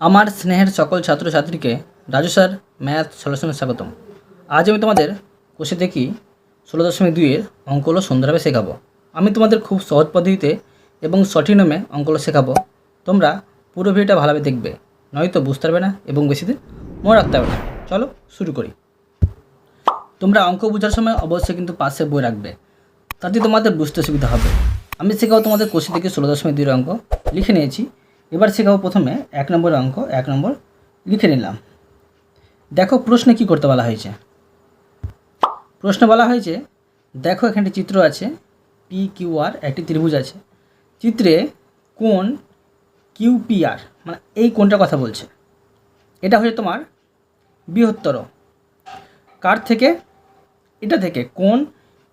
আমার স্নেহের সকল ছাত্রছাত্রীকে রাজু স্যার, ম্যাথ সলিউশনে স্বাগতম। আজ আমি তোমাদের কোষে দেখি ষোলো দশমিক দুইয়ের অঙ্কগুলো সুন্দরভাবে শেখাবো। আমি তোমাদের খুব সহজ পদ্ধতিতে এবং সঠিক নামে অঙ্কগুলো শেখাবো। তোমরা পুরো ভিডিওটা ভালোভাবে দেখবে, নয়তো বুঝতে পারবে না এবং বেশি দিন মনে রাখতে হবে না। চলো শুরু করি। তোমরা অঙ্ক বোঝার সময় অবশ্যই কিন্তু পাশে বই রাখবে, তাতে তোমাদের বুঝতে সুবিধা হবে। আমি শেখাবো তোমাদের কোষে থেকে ষোলো দশমিক দুইয়ের অঙ্ক। লিখে নিয়েছি এবার শেখাবো প্রথমে এক নম্বর অঙ্ক, এক নম্বর লিখে নিলাম। দেখো প্রশ্নে কি করতে বলা হয়েছে? প্রশ্ন বলা হয়েছে, দেখো এখানে চিত্র আছে পি কিউ আর একটি ত্রিভুজ আছে। চিত্রে কোন কিউ পি আর মানে এই কোনটার কথা বলছে। এটা হচ্ছে তোমার বৃহত্তর। কার থেকে? এটা থেকে কোন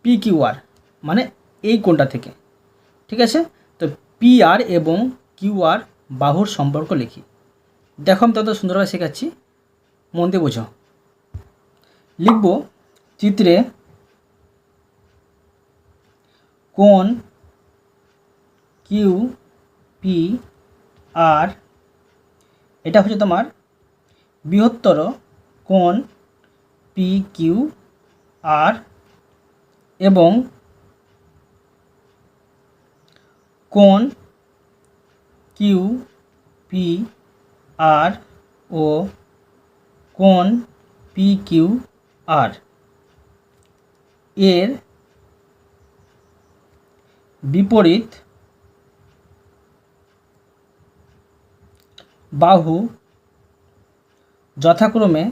পি কিউ আর মানে এই কোনটা থেকে। ঠিক আছে? তো পি আর এবং কিউ আর বাহুর সম্পর্ক লিখি। দেখো আমি তত সুন্দরভাবে শেখাচ্ছি। মন দিয়ে বোঝো। লিখব চিত্রে কোন কিউ পি আর এটা হচ্ছে তোমার বৃহত্তর কোন পি কিউ আর এবং কোন কিউ পি আর ও কোন পি কিউ আর এর বিপরীত বাহু যথাক্রমে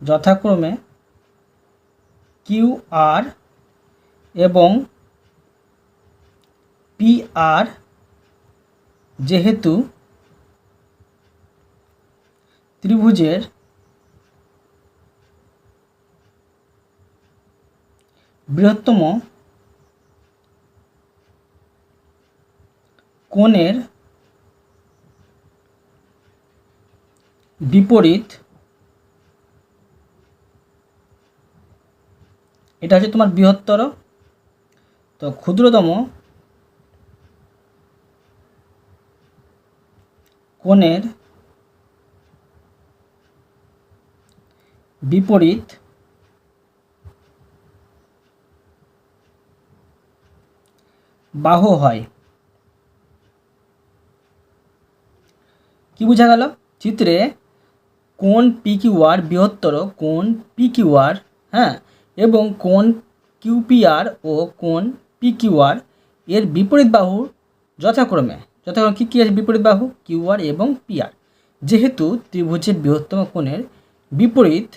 যথাক্রমে কিউ আর এবং পি আর যেহেতু ত্রিভুজের বৃহত্তম কোণের বিপরীত এটা হচ্ছে তোমার বৃহত্তর তো ক্ষুদ্রতম কোণের বিপরীত বাহু হয়। কি বোঝা গেল? চিত্রে কোন পি কিউ আর বৃহত্তর কোন পি কিউ আর হ্যাঁ এবং কোন কিউপিআর ও কোন পি কিউ আর এর বিপরীত বাহু যথাক্রমে। যথাক্রমে কী কী আছে? বিপরীত বাহু, কিউ আর এবং পি আর। যেহেতু ত্রিভুজের বৃহত্তম কোণের বিপরীত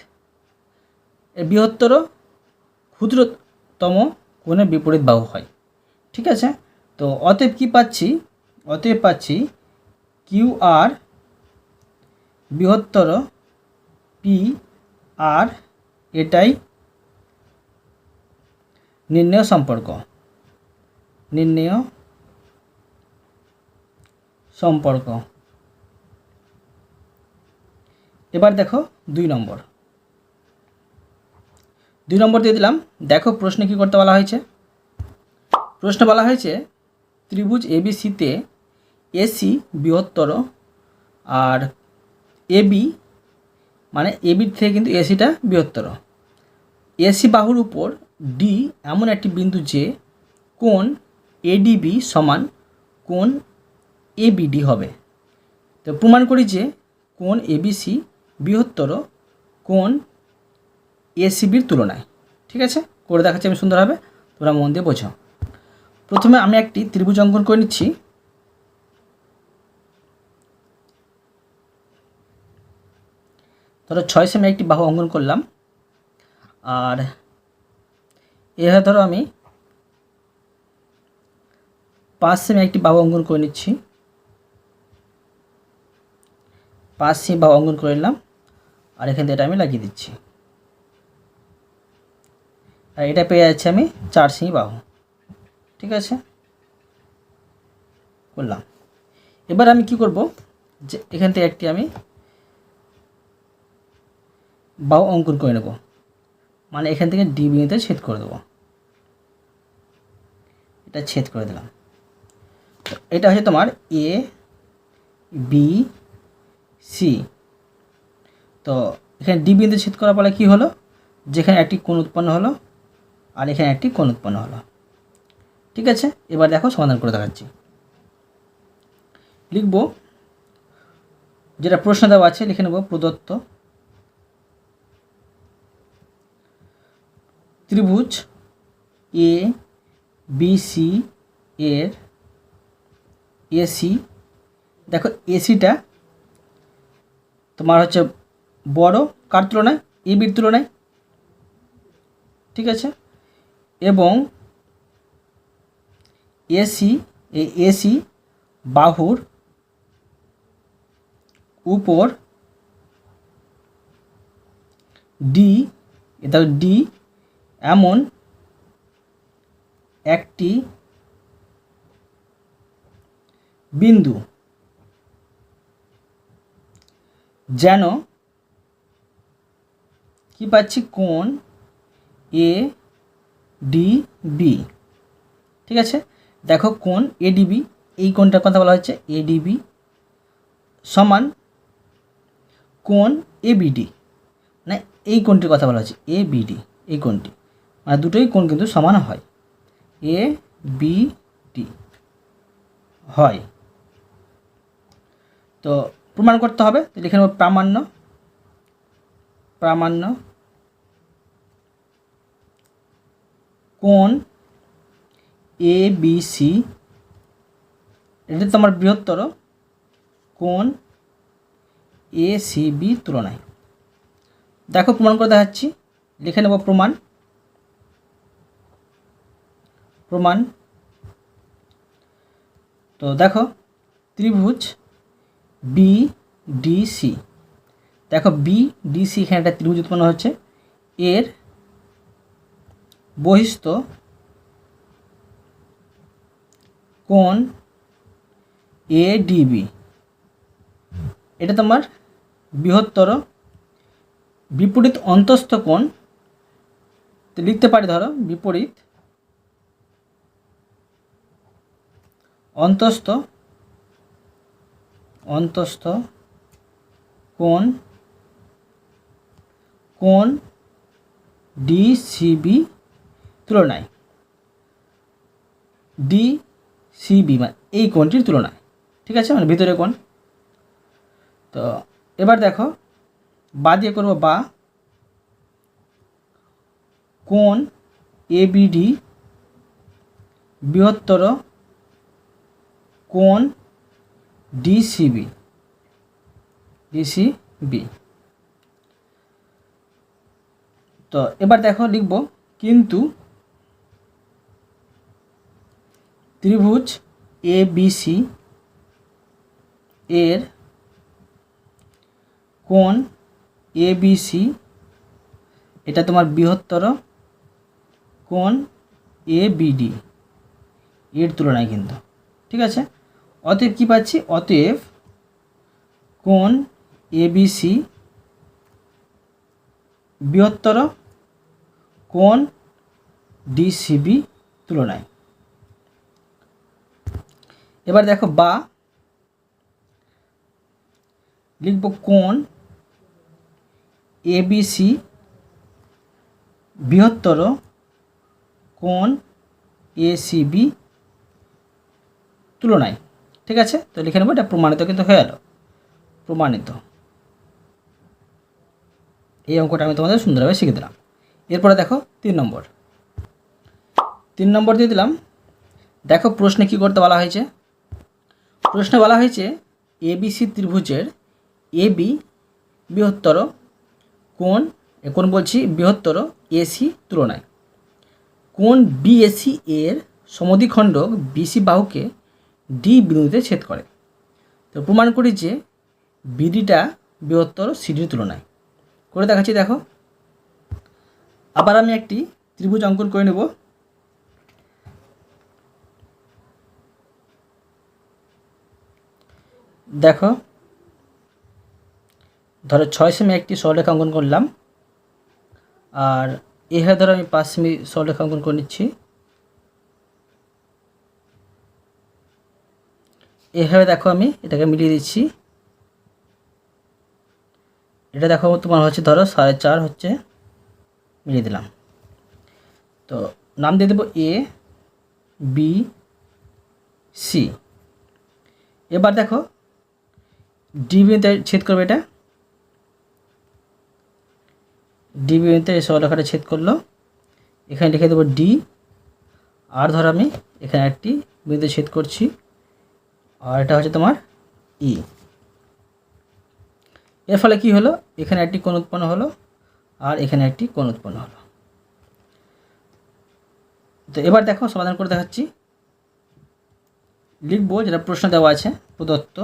বৃহত্তর ক্ষুদ্রতম কোণের বিপরীত বাহু হয়। ঠিক আছে? তো অতএব কি পাচ্ছি? অতএব পাচ্ছি কিউ আর বৃহত্তর পি আর এটাই নির্ণয় সম্পর্ক। নির্ণয় সম্পর্ক। এবার দেখো দুই নম্বর। দুই নম্বর দিয়ে দিলাম, দেখো প্রশ্নে কী করতে বলা হয়েছে? প্রশ্ন বলা হয়েছে, ত্রিভুজ এবিসিতে এসি বৃহত্তর আর এবি মানে এবির থেকে কিন্তু এসিটা বৃহত্তর। এসি বাহুর উপর ডি এমন একটি বিন্দু যে কোন এডিবি সমান কোন এবিডি হবে। তো প্রমাণ করি যে কোন এবিসি বৃহত্তর কোন এসিবির তুলনায়। ঠিক আছে? করে দেখাচ্ছি আমি সুন্দরভাবে। তোমরা মন দিয়ে বোঝো প্রথমে আমি একটি ত্রিভুজ অঙ্কন করে নিচ্ছি। ধরো ছয় সেমে একটি বাহু অঙ্কন করলাম। আর এভাবে ধরো আমি পাঁচ সেমে একটি বাহু অঙ্কন করে নিচ্ছি। পাঁচ সেমি বাহু অঙ্কন করে নিলাম। আর এখান থেকে এটা আমি লাগিয়ে দিচ্ছি। আর এটা পেয়ে যাচ্ছি আমি চার সেমি বাহু। ঠিক আছে? করলাম। এবার আমি কি করব? যে এখান থেকে একটি আমি বাহু অঙ্কন করে নেব। মানে এখান থেকে ডি বিন্দুতে ছেদ করে দেবো। এটা ছেদ করে দিলাম। এটা হচ্ছে তোমার এ, বি সি তো এখানে ডি বিন্দু ছেদ করার ফলে কী হলো? যেখানে একটি কোণ উৎপন্ন হলো আর এখানে একটি কোণ উৎপন্ন হলো। ঠিক আছে? এবার দেখো সমাধান করে দেখাচ্ছি। লিখব, যেটা প্রশ্ন দেওয়া আছে, লিখে নেব প্রদত্ত ত্রিভুজ এ বি সি এর এসি দেখো এসিটা তোমার হচ্ছে বড় কার তুলনায়? ইবির তুলনায়। ঠিক আছে? এবং এসি এই এসি বাহুর উপর ডি এটা ডি এমন একটি বিন্দু যেন কি পাচ্ছি? কোণ এ ডি বি ঠিক আছে? দেখো কোণ এডিবি এই কোণটার কথা বলা হচ্ছে এডিবি সমান কোণ এবিডি মানে এই কোণটির কথা বলা হচ্ছে এ বিডি এই কোণটি। মানে দুটোই কোণ কিন্তু সমান হয়। এ বি ডি হয়। তো প্রমাণ করতে হবে। তো লিখে নেব প্রামাণ্য। প্রামাণ্য কোণ এ বি সি এটা তোমার বৃহত্তর। কোণ এ সি তুলনায়। দেখো, প্রমাণ করে দেখাচ্ছি। লিখে নেব প্রমাণ। প্রমাণ। তো দেখো, ত্রিভুজ বি ডি সি দেখো বি ডি সি এখানে একটা ত্রিভুজ উৎপন্ন হচ্ছে। এর বহিস্থ কোণ এ ডিবি এটা তোমার বৃহত্তর বিপরীত অন্তস্থ তো লিখতে পারি ধরো বিপরীত অন্তস্থ অন্তস্থ কোণ কোণ ডিসিবি তুলনায়। ডি সিবি মানে এই কোণটির তুলনায়। ঠিক আছে? মানে ভিতরে কোণ। তো এবার দেখো, বা দিয়ে করব বা, কোণ এবিডি বৃহত্তর কোণ ডিসিবি ডিসিবি তো এবার দেখো লিখব, কিন্তু ত্রিভুজ এ বিসি এর কোণ এ বিসি এটা তোমার বৃহত্তর কোণ এ বিডি এর তুলনায় কিন্তু, ঠিক আছে? অতএব কী পাচ্ছি? অতএব কোণ এবিসি বৃহত্তর কোণ ডিসিবি তুলনায়। এবার দেখো বা লিখব কোণ এবিসি বৃহত্তর কোণ এসিবি তুলনায়। ঠিক আছে? তো লিখে নেব, এটা প্রমাণিত কিন্তু হয়ে গেল প্রমাণিত। এই অঙ্কটা আমি তোমাদের সুন্দরভাবে শিখে দিলাম। এরপরে দেখো, তিন নম্বর। তিন নম্বর দিয়ে দিলাম, দেখো প্রশ্নে কি করতে বলা হয়েছে? প্রশ্নে বলা হয়েছে এবিসি ত্রিভুজের এবি বৃহত্তর কোন কোন বলছি, বৃহত্তর এসি তুলনায়। কোন বিএসি এর সমদ্বিখণ্ডক বিসি বাহুকে ডি বিন্দুতে ছেদ করে। তো প্রমাণ করি যে বিডিটা বৃহত্তর সিডির তুলনায়। করে দেখাচ্ছি, দেখো। আবার আমি একটি ত্রিভুজ অঙ্কন করে নেব। দেখো, ধরো ছয় সেমি একটি সরলরেখা অঙ্কন করলাম। আর এভাবে ধরো আমি পাঁচ সেমি সরলরেখা অঙ্কন করে নিচ্ছি। এভাবে দেখো আমি এটাকে মিলিয়ে দিচ্ছি। এটা দেখো তোমার হচ্ছে ধরো সাড়ে চার হচ্ছে মিলিয়ে দিলাম। তো নাম দিয়ে দেবো এ বি সি এবার দেখো ডিবিতে ছেদ করবে এটা। ডিবিতে সরলরেখাটা ছেদ করল। এখানে লিখে দেবো ডি আর ধর আমি এখানে একটি বিন্দু ছেদ করছি। আর এটা হচ্ছে তোমার ই এর ফলে কি হলো? এখানে একটি কোণ উৎপন্ন হলো আর এখানে একটি কোণ উৎপন্ন হলো। তো এবার দেখো, সমাধান করে দেখাচ্ছি। লিখব যেটা প্রশ্ন দেওয়া আছে, প্রদত্ত।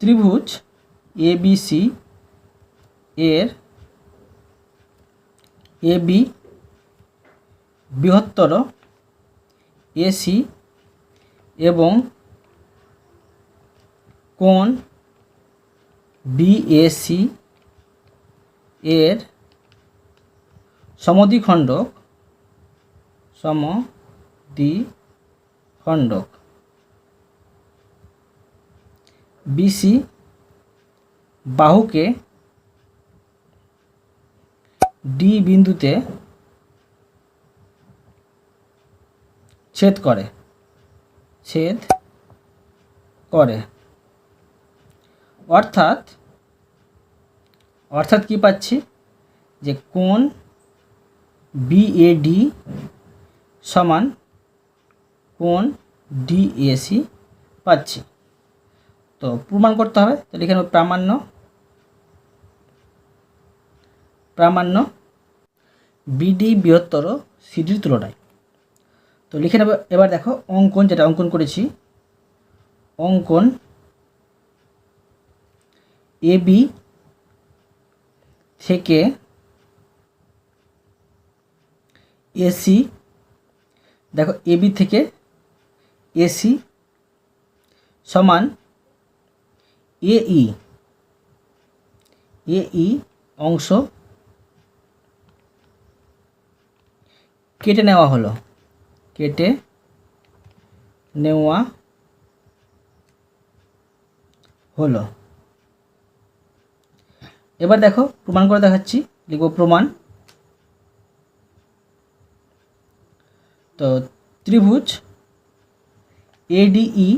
ত্রিভুজ এ বি সি এর এ বি বৃহত্তর এসি এবং কোণ বিএসি এর সমদ্বিখণ্ডক সমদ্বিখণ্ডক। বিসি বাহুকে ডি বিন্দুতে ছেদ করে। ছেদ করে। অর্থাৎ অর্থাৎ কি পাচ্ছি? যে কোন বিএডি সমান কোন ডিএসি পাচ্ছি। তো প্রমাণ করতে হবে। তো লিখে প্রামাণ্য প্রামাণ্য বিডি বৃহত্তর সিডির তুলনায়। তো লিখে নেব, এবার দেখো অঙ্কন যেটা অঙ্কন করেছি। অঙ্কন এ বি থেকে এসি দেখো এবি থেকে এসি সমান এই এই অংশ কেটে নেওয়া হলো। কেটে নেওয়া হলো। এবার দেখো, প্রমাণ করে দেখাচ্ছি, লিখব প্রমাণ। তো, ত্রিভুজ এডিই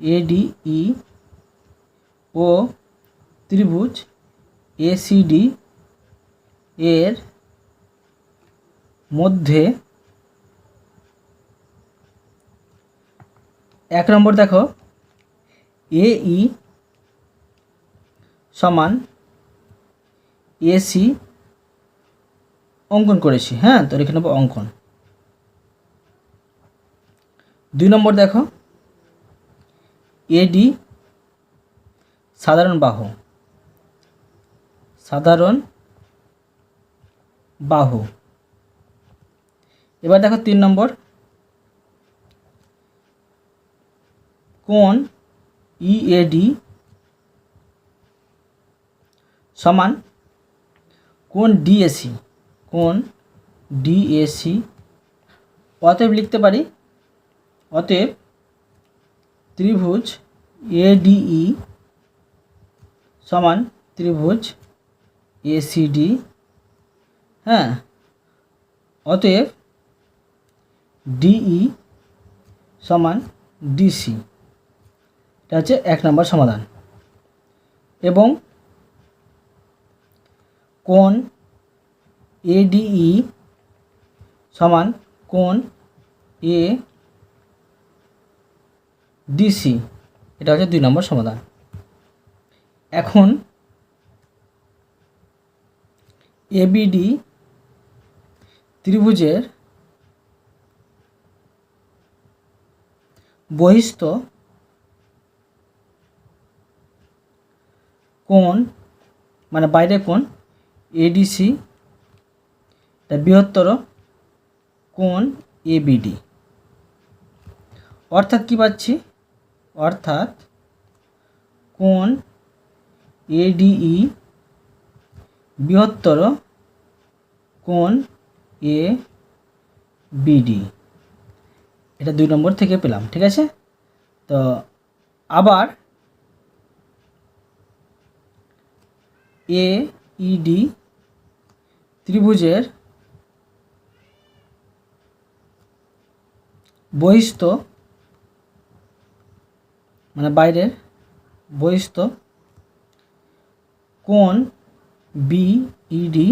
এডিই ও ত্রিভুজ এসিডি এর মধ্যে এক নম্বর দেখো। এই সমান এসি অঙ্কন করেছি। হ্যাঁ তো লিখে নেব অঙ্কন। দুই নম্বর দেখো। এডি সাধারণ বাহু। সাধারণ বাহু। এবার দেখো তিন নম্বর। কোন ইএডি সমান কোন ডিএসি কোন ডিএসি অতএব লিখতে পারি, অতএব ত্রিভুজ এডিই সমান ত্রিভুজ এসিডি হ্যাঁ অতএব ডিই সমান ডিসি এটা হচ্ছে এক নম্বর সমাধান। এবং কোন এডিই সমান কোন এ ডিসি এটা হচ্ছে দুই নম্বর সমাধান। এখন এবিডি ত্রিভুজের বহিস্থ কোণ মানে বাইরে কোণ এডিসি বৃহত্তর কোণ এবিডি অর্থাৎ কি পাচ্ছি? অর্থাৎ কোণ এডিই বৃহত্তর কোণ এ বিডি এটা দুই নম্বর থেকে পেলাম, ঠিক আছে? তো আবার এ ইডি ত্রিভুজের বহিস্থ মানে বাইরের বহিস্থ কোণ বিইডি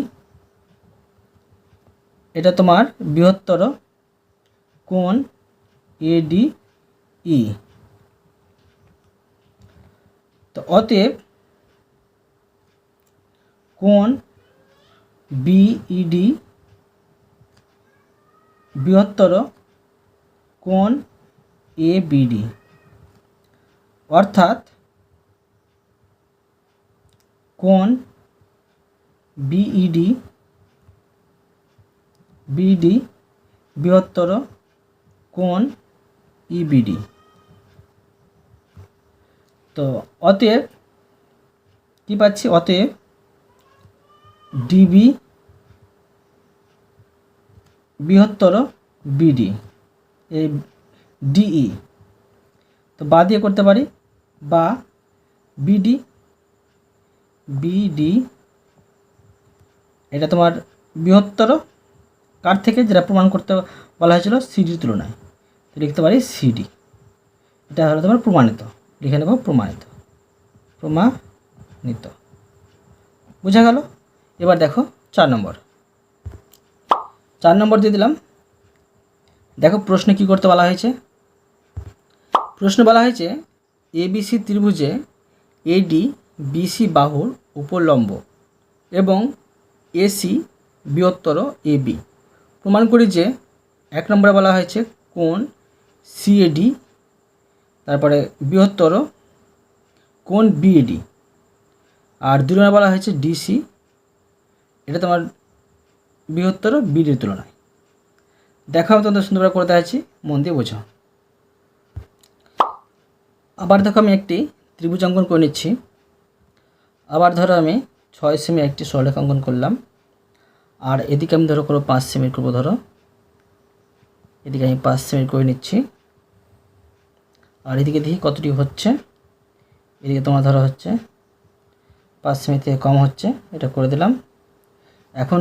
এটা তোমার বৃহত্তর কোণ এডি ই তো অতএব কোণ বিইডি বৃহত্তর কোন এ বিডি অর্থাৎ কোণ বিইডি বিডি বৃহত্তর কোন ইবিডি তো অতএব কী পাচ্ছি? অতএব ডিবি বৃহত্তর বিডি এই ডিই। তো বা দিয়ে করতে পারি? বা বিডি বিডি, এটা তোমার বৃহত্তর, কার থেকে যেটা প্রমাণ করতে বলা হয়েছিল? সিডির তুলনায়। তো লিখতে পারি সিডি। এটা হলো তোমার প্রমাণিত। লিখে নেব প্রমাণিত। প্রমাণিত। বোঝা গেল? এবার দেখো চার নম্বর। চার নম্বর দিয়ে দিলাম। দেখো প্রশ্নে কি করতে বলা হয়েছে? প্রশ্ন বলা হয়েছে এবিসি ত্রিভুজে এডি বিসি বাহুর উপলম্ব এবং এসি বৃহত্তর এবি প্রমাণ করি যে এক নম্বরে বলা হয়েছে কোন সিএডি তারপরে বৃহত্তর কোন বিএডি আর দুই নম্বরে বলা হয়েছে ডিসি এটা তোমার বৃহত্তর বিডির তুলনায়। দেখা তোমাদের সুন্দরভাবে করে দেখাচ্ছি মন দিয়ে বোঝো আবার দেখো আমি একটি ত্রিভুজ অঙ্কন করে নিচ্ছি। আবার ধরো আমি ছয় সেমি একটি সরলেখ অঙ্কন করলাম। আর এদিকে আমি ধরো করো পাঁচ সেমির করব ধরো। এদিকে আমি পাঁচ সেমির করে নিচ্ছি। আর এদিকে দেখি কতটি হচ্ছে। এদিকে তোমার ধরো হচ্ছে, পাঁচ সেমি থেকে কম হচ্ছে, এটা করে দিলাম। এখন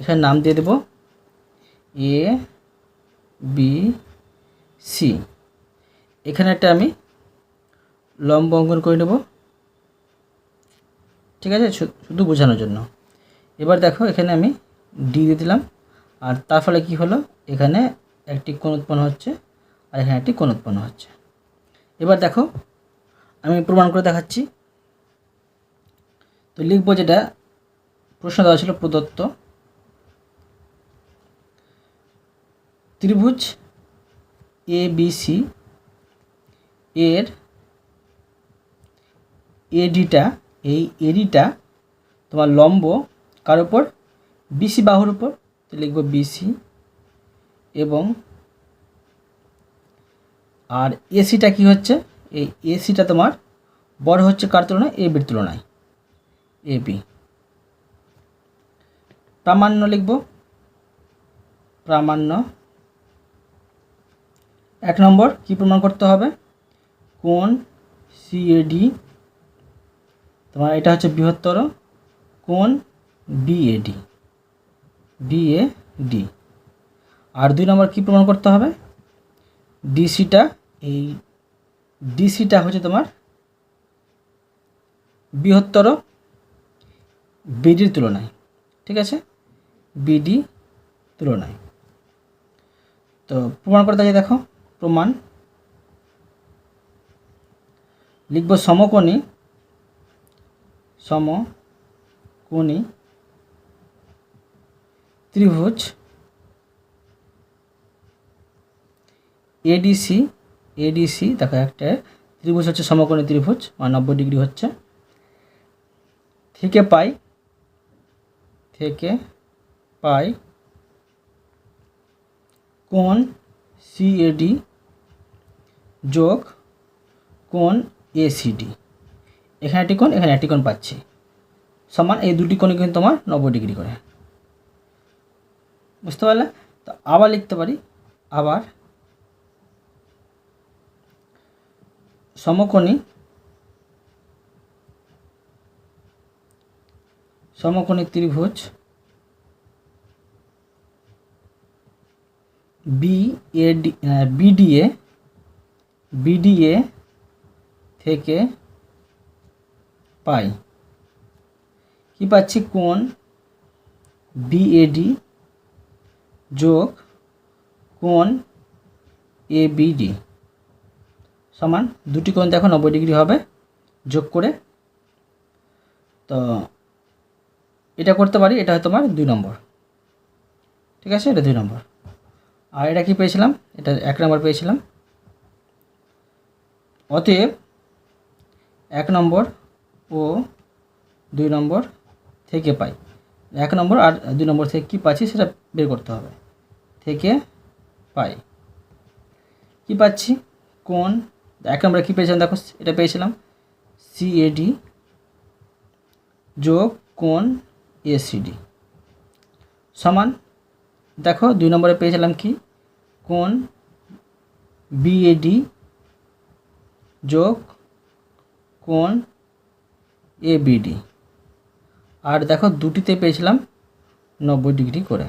এখানে নাম দিয়ে দেব এ বি সি এখানে একটা আমি লম্ব অঙ্কন করে নেব। ঠিক আছে? শুধু বোঝানোর জন্য। এবার দেখো, এখানে আমি ডি দিয়ে দিলাম। আর তার ফলে কী হলো? এখানে একটি কোণ উৎপন্ন হচ্ছে আর এখানে একটি কোণ উৎপন্ন হচ্ছে। এবার দেখো, আমি প্রমাণ করে দেখাচ্ছি। তো লিখব যেটা প্রশ্ন দেওয়া ছিল প্রদত্ত। ত্রিভুজ এ সি এর এডিটা এই এডিটা তোমার লম্ব কার উপর? বিসি বাহুর উপর। লিখব বিসি এবং আর এসিটা কি হচ্ছে? এই এসিটা তোমার বড় হচ্ছে কার তুলনায়? এ বির তুলনায়। এ বি প্রামাণ্য লিখব। প্রামাণ্য। এক নম্বর, কি প্রমাণ করতে হবে? কোন সিএডি তোমার এটা হচ্ছে বৃহত্তর, কোন বিএডি বিএডি আর দুই নম্বর, কি প্রমাণ করতে হবে? ডিসিটা এই ডিসিটা হচ্ছে তোমার বৃহত্তর বিডির তুলনায়। ঠিক আছে? বিডি তুলনায়। তো প্রমাণ করতে গিয়ে দেখো, প্রমাণ। লিখব সমকোণী সমকোণী ত্রিভুজ এডিসি এডিসি দেখো একটা ত্রিভুজ হচ্ছে সমকোণী ত্রিভুজ মানে নব্বই ডিগ্রি হচ্ছে। থেকে পাই, থেকে পাই কোণ সিএডি যোগ কোণ এসিডি এখানে একটি কোণ, এখানে একটি কোণ পাচ্ছি। সমান এই দুটি কোণে কিন্তু তোমার নব্বই ডিগ্রি করে। বুঝতে পারলে? তো আবার লিখতে পারি, আবার সমকোণী সমকোণী ত্রিভুজ B A D BDA BDA থেকে পাই। কি পাচ্ছি? কোণ বিএডি যোগ কোণ এবিডি সমান দুটি কোণ দেখো, নব্বই ডিগ্রি হবে, যোগ করে। তো এটা করতে পারি, এটা হয়তো আমার দুই নম্বর। ঠিক আছে? এটা দুই নম্বর। আর এটা কি পেয়েছিলাম? এটা এক নম্বর পেয়েছিলাম। অতএব এক নম্বর ও দুই নম্বর থেকে পাই। এক নম্বর আর দুই নম্বর থেকে কী পাচ্ছি সেটা বের করতে হবে। থেকে পাই। কী পাচ্ছি? কোন? এক নম্বরে কী পেয়েছিলাম? দেখো, এটা পেয়েছিলাম। সিএডি যোগ কোন এসিডি সমান দেখো, দুই নম্বরে পেয়েছিলাম কি? কোন? বিএডি যোগ কোন? এবিডি আর দেখো, দুটিতে পেয়েছিলাম নব্বই ডিগ্রি করে।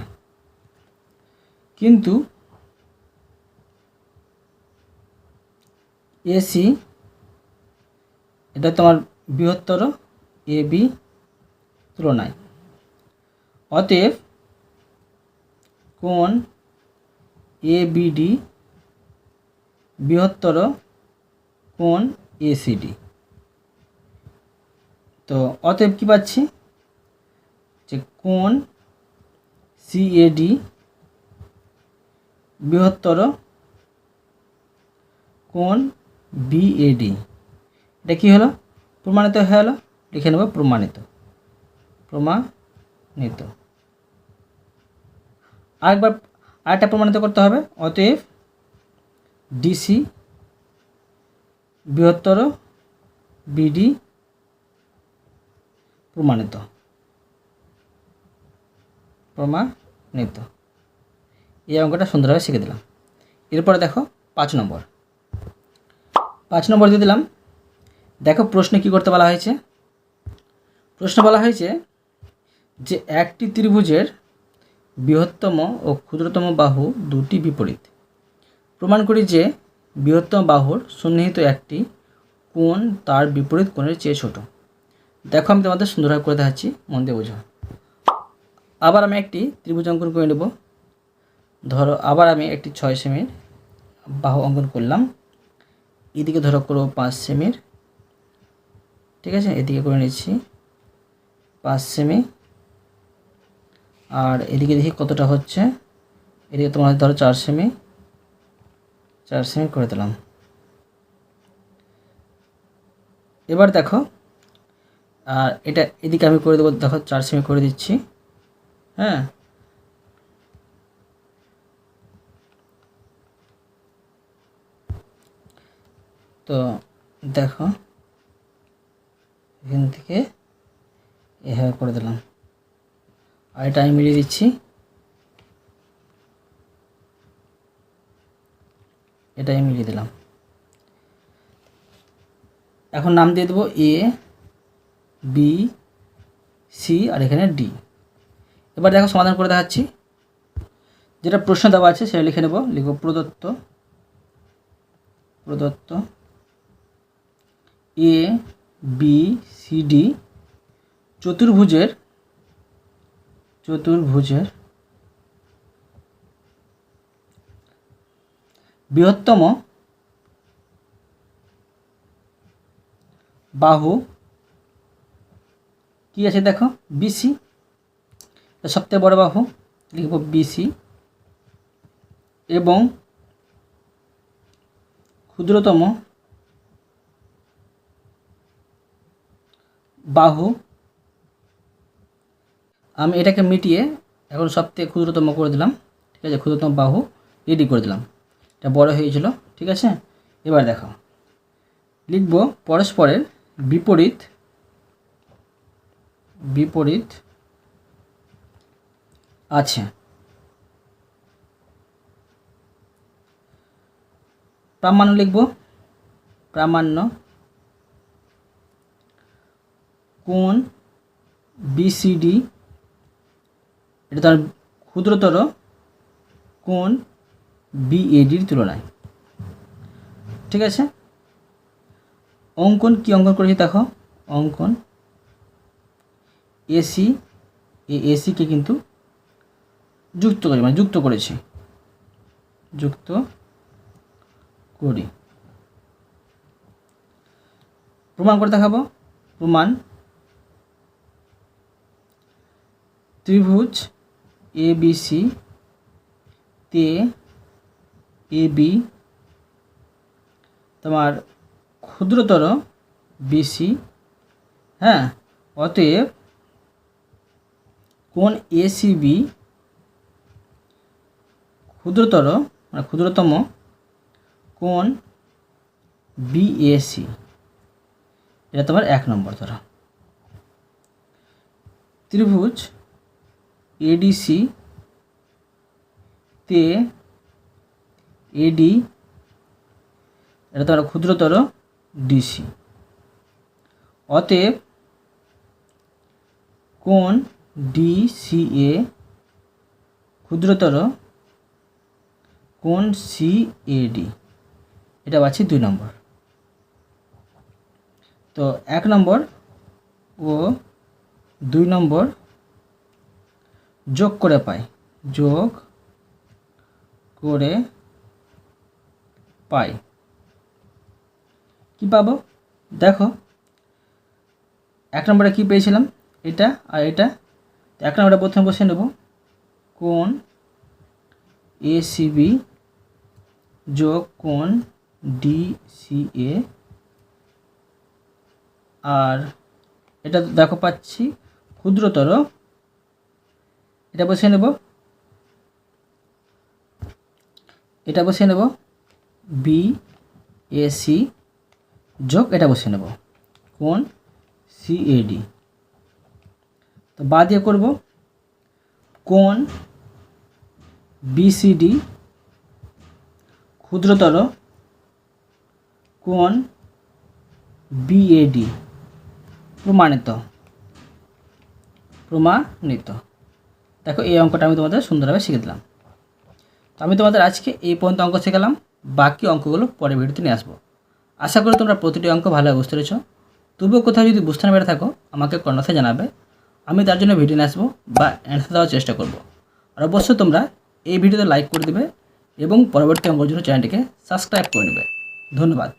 কিন্তু এসি এটা তোমার বৃহত্তর এ বি তুলনায়। অতএব কোন এ বিডি বৃহত্তর কোন এসিডি তো অতএব কী পাচ্ছি? যে কোন সিএডি বৃহত্তর কোন বিএডি এটা কী হলো? প্রমাণিত হয়ে হলো লিখে নেব প্রমাণিত। প্রমাণিত। আরেকবার, আরেকটা প্রমাণিত করতে হবে। অতএব ডিসি বৃহত্তর বিডি প্রমাণিত। প্রমাণিত। এই অঙ্কটা সুন্দরভাবে শিখে দিলাম। এরপরে দেখো, পাঁচ নম্বর। পাঁচ নম্বর দিয়ে দিলাম। দেখো, প্রশ্নে কি করতে বলা হয়েছে? প্রশ্ন বলা হয়েছে যে, একটি ত্রিভুজের বৃহত্তম ও ক্ষুদ্রতম বাহু দুটি বিপরীত। প্রমাণ করি যে বৃহত্তম বাহুর সন্নিহিত একটি কোণ তার বিপরীত কোণের চেয়ে ছোট। দেখো আমি তোমাদের সুন্দরভাবে করে দেখাচ্ছি, মন দিয়ে বোঝো। আবার আমি একটি ত্রিভুজ অঙ্কন করে নেব। ধরো আবার আমি একটি ছয় সেমির বাহু অঙ্কন করলাম। এদিকে ধরো করো পাঁচ সেমির। ঠিক আছে? এদিকে করে নিচ্ছি। পাঁচ সেমি। আর এদিকে দেখি কতটা হচ্ছে। এদিকে তোমার ধরো চার সেমি চার সেমি করে দিলাম। এবার দেখো, আর এটা এদিকে আমি করে দেবো, দেখো চার সেমি করে দিচ্ছি। হ্যাঁ। তো দেখো, এখান থেকে এভাবে করে দিলাম। আর এটা আমি মিলিয়ে দিচ্ছি। এটাই মিলিয়ে দিলাম। এখন নাম দিয়ে দেবো এ বি সি আর এখানে ডি এবার দেখো সমাধান করে দেখাচ্ছি। যেটা প্রশ্ন দেওয়া আছে সেটা লিখে নেব। লিখব প্রদত্ত প্রদত্ত এ বি সি ডি চতুর্ভুজের চতুর্ভুজের বৃহত্তম বাহু কি আছে দেখো? বিসি সবথেকে বড় বাহু। লিখব বিসি এবং ক্ষুদ্রতম বাহু আমি এটাকে মিটিয়ে এখন সবথেকে ক্ষুদ্রতম করে দিলাম, ঠিক আছে? ক্ষুদ্রতম বাহু রেডি করে দিলাম। এটা বড় হয়েছিল, ঠিক আছে? এবার দেখো। লিখব পরস্পরের বিপরীত বিপরীত আছে। প্রামাণ্য লিখব। প্রামাণ্য কোন বিসিডি এটা তার ক্ষুদ্রতর কোন বিএডির তুলনায়। ঠিক আছে? অঙ্কন কি অঙ্কন করেছি দেখো? অঙ্কন এসি এ এসিকে কিন্তু যুক্ত করি মানে যুক্ত করেছি। যুক্ত করি। প্রমাণ করে দেখাবো। প্রমাণ। ত্রিভুজ এ বি সি তে এ বি তোমার ক্ষুদ্রতর বিসি হ্যাঁ? অতএব কোন এসিবি ক্ষুদ্রতর মানে ক্ষুদ্রতম কোন বিএসি এটা তোমার এক নম্বর ধরো। ত্রিভুজ এডিসি তে এডি এটা তোমার ক্ষুদ্রতর ডিসি অতএব কোন ডিসিএ ক্ষুদ্রতর কোন সিএডি এটা পাচ্ছি দুই নম্বর। তো এক নম্বর ও দুই নম্বর যোগ করে পাই। যোগ করে পাই। কি পাবো? দেখো, এক নম্বরে কি পেয়েছিলাম? এটা আর এটা। এক নম্বরে প্রথমে বসে নেব। কোন এসিবি যোগ কোন ডিসিএ আর এটা দেখো পাচ্ছি ক্ষুদ্রতর এটা বসিয়ে নেব। এটা বসিয়ে নেব। বি এসি যোগ এটা বসিয়ে নেব। কোন সিএডি তো বা দিয়ে করব। কোন বিসিডি ক্ষুদ্রতর কোন বিএডি প্রমাণিত। প্রমাণিত। দেখো, এই অঙ্কটা আমি তোমাদের সুন্দরভাবে শিখে দিলাম। তো আমি তোমাদের আজকে এই পর্যন্ত অঙ্ক শেখালাম বাকি অঙ্কগুলো পরে ভিডিওতে নিয়ে আসব। আশা করি তোমরা প্রতিটি অঙ্ক ভালোভাবে বুঝতে পেরেছ। তবুও কোথাও যদি বুঝতে না পেরে থাকো, আমাকে কর্ণাথে জানাবে। আমি তার জন্য ভিডিও নিয়ে আসব বা অ্যান্সার দেওয়ার চেষ্টা করব। আর অবশ্যই তোমরা এই ভিডিওতে লাইক করে দেবে এবং পরবর্তী অঙ্কের জন্য চ্যানেলটিকে সাবস্ক্রাইব করে নেবে। ধন্যবাদ।